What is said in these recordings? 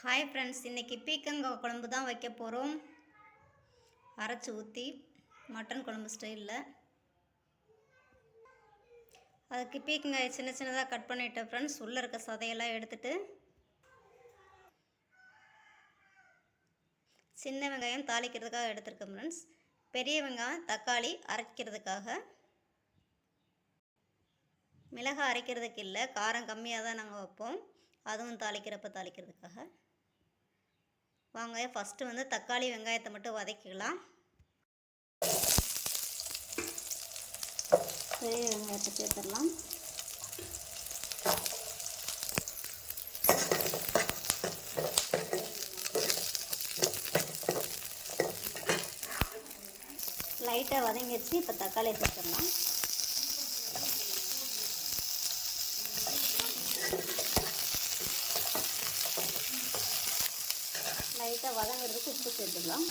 Hi friends இன்றைக்கி பீக்கங்காய் குழம்பு தான் வைக்க போகிறோம் அரைச்சி ஊற்றி மட்டன் குழம்பு ஸ்டைலில் அதுக்கு பீக்கங்காயை சின்ன சின்னதாக கட் பண்ணிட்டேன் ஃப்ரெண்ட்ஸ் உள்ளே இருக்க சதையெல்லாம் எடுத்துகிட்டு சின்ன வெங்காயம் தாளிக்கிறதுக்காக எடுத்துருக்கேன் ஃப்ரெண்ட்ஸ் பெரிய வெங்காயம் தக்காளி அரைக்கிறதுக்காக. மிளகாய் அரைக்கிறதுக்கு இல்லை காரம் கம்மியாக தான் நாங்கள் வைப்போம். அதுவும் தாளிக்கிறப்ப தாளிக்கிறதுக்காக. வாங்க ஃபஸ்ட்டு வந்து தக்காளி வெங்காயத்தை மட்டும் வதக்கிக்கலாம் பெரிய வெங்காயத்தை சேர்த்துடலாம். லைட்டாக வதங்கிடுச்சு இப்போ தக்காளியை சேர்த்துடலாம். லைட்டாக வதங்கிறதுக்கு உப்பு சேர்த்துக்கலாம்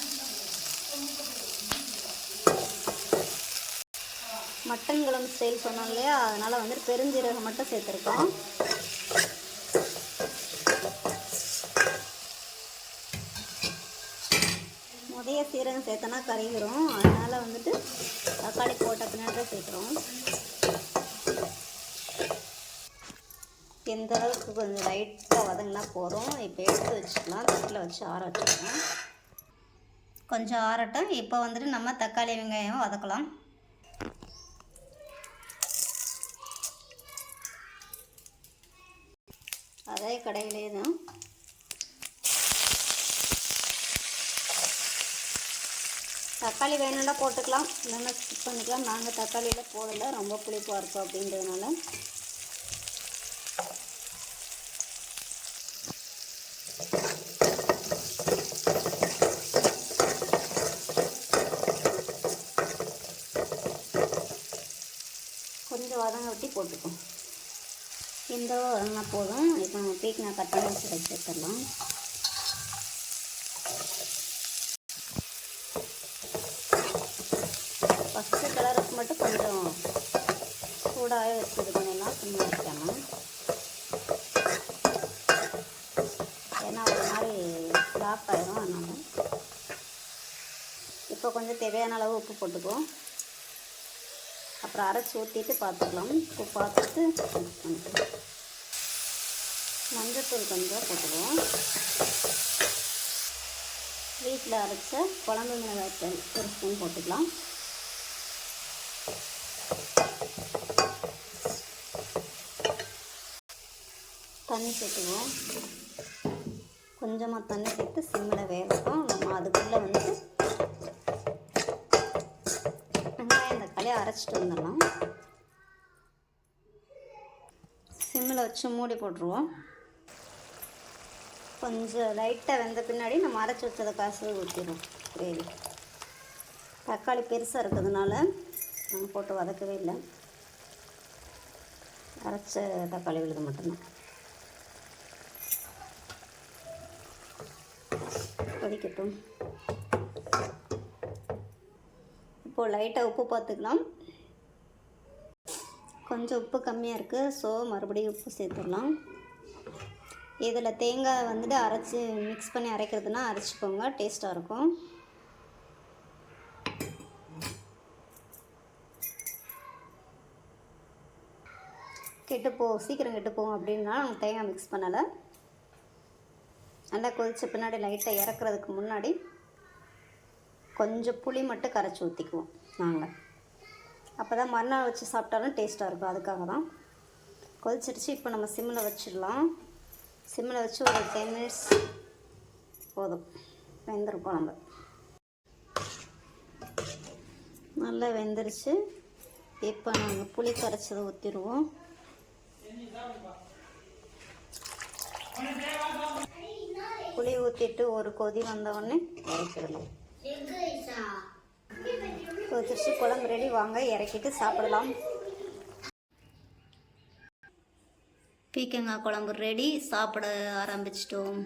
மட்டன் குழம்பு ஸ்டைல் சொன்னோம் இல்லையா? அதனால் வந்துட்டு பெருஞ்சீரகம் மட்டும் சேர்த்துருக்கோம். முதைய சீரகம் சேர்த்தனா கறிகிறோம் அதனால் வந்துட்டு தக்காளி போட்ட பின்னாடி தான் சேர்க்குறோம். எந்த அளவுக்கு கொஞ்சம் லைட்டாக வதங்கினா போதும். இப்போ எடுத்து வச்சுக்கலாம். தட்டில் வச்சு ஆற வச்சுக்கலாம். கொஞ்சம் ஆறட்டும். இப்போ வந்துட்டு நம்ம தக்காளி வெங்காயம் வதக்கலாம். அதே கடையிலே தான். தக்காளி வேணும்னா போட்டுக்கலாம். இல்லைன்னா ஸ்கிப் பண்ணிக்கலாம். நாங்கள் தக்காளியில் போடலை. ரொம்ப புளிப்பாக இருக்கும் அப்படின்றதுனால கொஞ்சம் வதங்க போட்டுப்போம் இந்த வதங்கினா போதும். இப்போ நம்ம பீக் கட் பண்ணி வச்சு வச்சுக்கலாம் ஃபஸ்ட்டு கலருக்கு மட்டும் கொஞ்சம் சூடாகவே வச்சு இது பண்ணிடலாம். சும்மா வைக்காமல் ஏன்னா ஒரு மாதிரி ஆயிரும் அதனால். இப்போ கொஞ்சம் தேவையான அளவு உப்பு போட்டுக்குவோம். அப்புறம் அரைச்சி ஊற்றிட்டு பார்த்துக்கலாம். உப்பு பார்த்துட்டு மஞ்சத்தூள் கொஞ்சம் போட்டுக்குவோம். வீட்டில் அரைச்ச குழம்பு மிளகாய்த்தூள் ஒரு ஸ்பூன் போட்டுக்கலாம். தண்ணி சேர்த்துக்குவோம். கொஞ்சமாக தண்ணி சேர்த்து சிம்மில் வேகட்டும். நம்ம அதுக்குள்ளே வந்துட்டு வெங்காயம் அரைச்சிட்டு வந்துடலாம். சிம்மில் வச்சு மூடி போட்டுருவோம். கொஞ்சம் லைட்டாக வெந்த பின்னாடி நம்ம அரைச்சி வச்சதை காசு ஊற்றிடுவோம் கிரேவி. தக்காளி பெருசாக இருக்கிறதுனால நாங்கள் போட்டு வதக்கவே இல்லை. அரைச்ச தக்காளி விழுது மட்டும்தான். கொதிக்கட்டும். இப்போது லைட்டாக உப்பு பார்த்துக்கலாம் கொஞ்சம் உப்பு கம்மியாக இருக்குது ஸோ மறுபடியும் உப்பு சேர்த்துடலாம். இதில் தேங்காய் வந்துட்டு அரைச்சி மிக்ஸ் பண்ணி அரைக்கிறதுனா அரைச்சிக்கோங்க. டேஸ்ட்டாக இருக்கும். கெட்டுப்போ சீக்கிரம் கெட்டுப்போம் அப்படின்னா நாங்கள் தேங்காய் மிக்ஸ் பண்ணலை. நல்லா கொதித்த பின்னாடி லைட்டாக இறக்குறதுக்கு முன்னாடி கொஞ்சம் புளி மட்டும் கரைச்சி ஊற்றிக்குவோம் நாங்கள் அப்போ தான் மறுநாள் வச்சு சாப்பிட்டாலும் டேஸ்ட்டாக இருக்கும். அதுக்காக தான். கொதிச்சிருச்சு இப்போ நம்ம சிம்மில் வச்சிடலாம். சிம்மில் வச்சு ஒரு டென் மினிட்ஸ் போதும். வெந்துடும் குழம்பு நல்லா வெந்துருச்சு. இப்போ நாங்கள் புளி கரைச்சதை ஊற்றிடுவோம் புளி ஊற்றிட்டு ஒரு கொதி வந்தவுடனே இறக்கிடலாம். கொதிச்சு குழம்பு ரெடி வாங்க இறக்கிட்டு சாப்பிடலாம். பீக்கங்காய் குழம்பு ரெடி சாப்பிட ஆரம்பிச்சிட்டோம்.